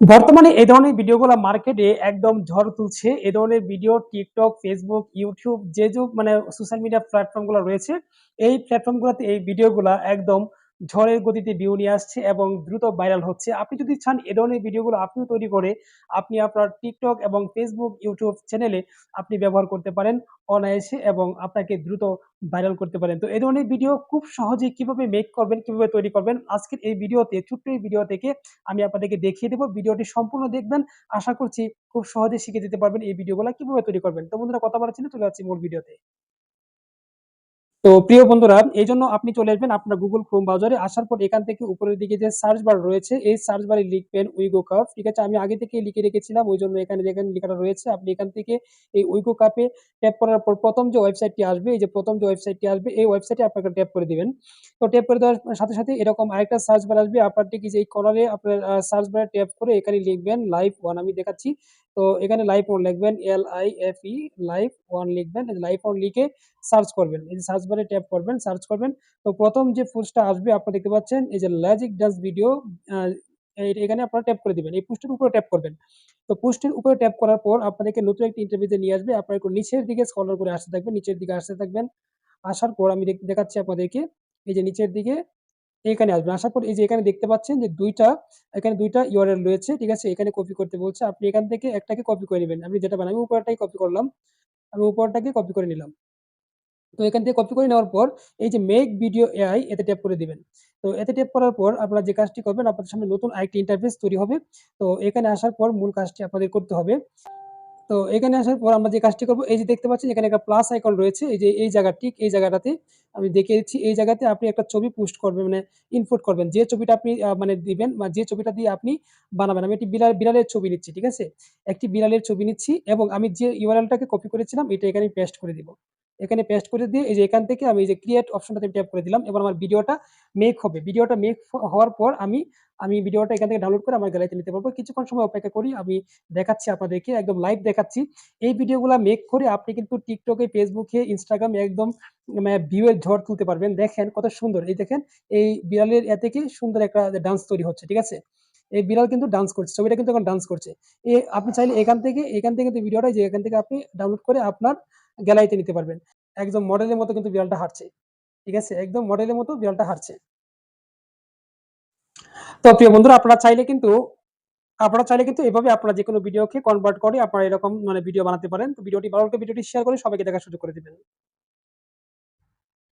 বর্তমানে এই ধরনের ভিডিওগুলো মার্কেটে একদম ঝড় তুলছে। এই ধরনের ভিডিও টিকটক ফেসবুক ইউটিউব যে যুগ মানে সোশ্যাল মিডিয়া প্ল্যাটফর্মগুলো রয়েছে, এই প্ল্যাটফর্ম গুলাতে এই ভিডিওগুলো একদম ঝড়ের গতিতে ভিউ নিয়ে আসছে এবং দ্রুত ভাইরাল হচ্ছে। আপনি যদি চান এ ধরনের ভিডিওগুলো আপনিও তৈরি করে আপনি আপনার টিকটক এবং ফেসবুক ইউটিউব চ্যানেলে আপনি ব্যবহার করতে পারেন অনায়াসে এবং আপনাকে দ্রুত ভাইরাল করতে পারেন। তো এ ধরনের ভিডিও খুব সহজেই কীভাবে মেক করবেন, কীভাবে তৈরি করবেন আজকের এই ভিডিওতে ছোট্ট এই ভিডিও থেকে আমি আপনাদেরকে দেখিয়ে দেবো ভিডিওটি সম্পূর্ণ দেখবেন। আশা করছি খুব সহজে শিখে যেতে পারবেন এই ভিডিওগুলা কীভাবে তৈরি করবেন। তো বন্ধুরা কথা বাড়াচ্ছি না, চলে যাচ্ছি মূল ভিডিওতে। তো প্রিয় বন্ধুরা এইজন্য আপনি চলে আসবেন আপনার গুগল ক্রোম ব্রাউজারে আসার পর এখান থেকে উপরের দিকে যে সার্চ বার রয়েছে এই সার্চ বারে লিখবেন উইগো কাপ ঠিক আছে? আমি আগে থেকেই লিখে রেখেছিলাম ওই জন্য এখানে দেখেন লেখাটা রয়েছে। আপনি এখান থেকে এই উইগো কাপে ট্যাপ করার পর প্রথম যে ওয়েবসাইটটি আসবে এই যে প্রথম যে ওয়েবসাইটটি আসবে এই ওয়েবসাইটে আপনাকে ট্যাপ করে দিবেন। তো ট্যাপ করে দেওয়ার সাথে, সাথে এরকম আরেকটা সার্চ বার আসবে আপনার ঠিক যে এই কর্নারে আপনার সার্চ বারে ট্যাপ করে এখানে লিখবেন লাইভ ওয়ান আমি দেখাচ্ছি। তো এখানে লাইভ ওয়ান লিখবেন L I F E live one লিখবেন। লাইভ ওয়ান লিখে সার্চ করবেন। এই যে সার্চ বারে ট্যাপ করবেন, সার্চ করবেন। তো প্রথম যে পোস্টটা আসবে আপনারা দেখতে পাচ্ছেন এই যে ল্যাজিক ডান্স ভিডিও এখানে আপনারা ট্যাপ করে দিবেন। এই পোস্টের উপরে ট্যাপ করবেন। তো পোস্টের উপরে ট্যাপ করার পর আপনাদেরকে নতুন একটা ইন্টারভিউতে নিয়ে আসবে। আপনারা একটু নিচের দিকে স্কলার করে আসতে থাকবেন, নিচের দিকে আসতে থাকবেন। আসার পর আমি দেখ দেখাচ্ছি আপনাদেরকে এই যে নিচের দিকে এখানে আসবেন। আসার পর এই যে এখানে দেখতে পাচ্ছেন যে ২ টা এখানে ২ টা URL রয়েছে। ঠিক আছে? এখানে কপি করতে বলছে। আপনি এখান থেকে একটাকে কপি করে নেবেন আমি যেটা বানাবো উপরেরটাই কপি করলাম। আমি উপরটাকে কপি করে নিলাম। তো এখান থেকে কপি করে নেওয়ার পর এই যে মেক ভিডিও এআই এতে ট্যাপ করে দিবেন। তো এতে ট্যাপ করার পর আপনারা যে কাজটি করবেন, আপনাদের সামনে নতুন আরেকটি ইন্টারফেস তৈরি হবে। তো এখানে আসার পর মূল কাজটি আপনাদের করতে হবে। তো এখানে আসার পর আমরা যে কাজটি করব, এই যে দেখতে পাচ্ছেন, এখানে একটা প্লাস আইকন রয়েছে। এই যে এই জায়গা ঠিক এই জায়গাটাতে আমি দেখে দিচ্ছি। এই জায়গাতে আপনি একটা ছবি পোস্ট করবেন মানে ইনপুট করবেন। যে ছবিটা আপনি মানে দিবেন বা যে ছবিটা দিয়ে আপনি বানাবেন। আমি একটি বিড়াল, বিড়ালের ছবি নিচ্ছি। ঠিক আছে? একটি বিড়ালের ছবি নিচ্ছি এবং আমি যে ইউআরএলটাকে টাকে কপি করেছিলাম, এটা এখানে পেস্ট করে দিব। এখানে পেস্ট করে দিয়ে এই যে এখান থেকে আমি এই যে ক্রিয়েট অপশনটাতে ট্যাপ করে দিলাম। এবার আমার ভিডিওটা মেক হবে। ভিডিওটা মেক হওয়ার পর আমি আমি ভিডিওটা এখান থেকে ডাউনলোড করে আমার গ্যালারিতে নিতে পারব। কিছুক্ষণ সময় অপেক্ষা করি। আমি দেখাচ্ছি আপনাদেরকে একদম লাইভ দেখাচ্ছি। এই ভিডিওগুলা মেক করে আপনি কিন্তু টিকটকে এ, Facebook এ, একদম মানে ভিউ এর ঝড় তুলতে পারবেন। দেখেন কত সুন্দর। এই দেখেন এই বিড়ালের ইয়া থেকে সুন্দর একটা ডান্স তৈরি হচ্ছে। ঠিক আছে? এই বিড়াল কিন্তু ডান্স করছে। ছবিটা কিন্তু এখন ডান্স করছে। এ আপনি চাইলে এখান থেকে এখান থেকে কিন্তু ভিডিওটা যে এখান থেকে আপনি ডাউনলোড করে আপনার গ্যালারিতে নিতে পারবেন। একদম মডেলের মতো কিন্তু বিড়ালটা হাঁটছে। ঠিক আছে? একদম মডেলের মতো বিড়ালটা হাঁটছে। তো প্রিয় বন্ধুরা, আপনারা চাইলে কিন্তু, আপনারা চাইলে কিন্তু এভাবে আপনারা যেকোনো ভিডিওকে কনভার্ট করে আপনারা এরকম মানে ভিডিও বানাতে পারেন। তো ভিডিওটি ভালো লাগলে ভিডিওটি শেয়ার করে সবাইকে দেখার সুযোগ করে দিবেন।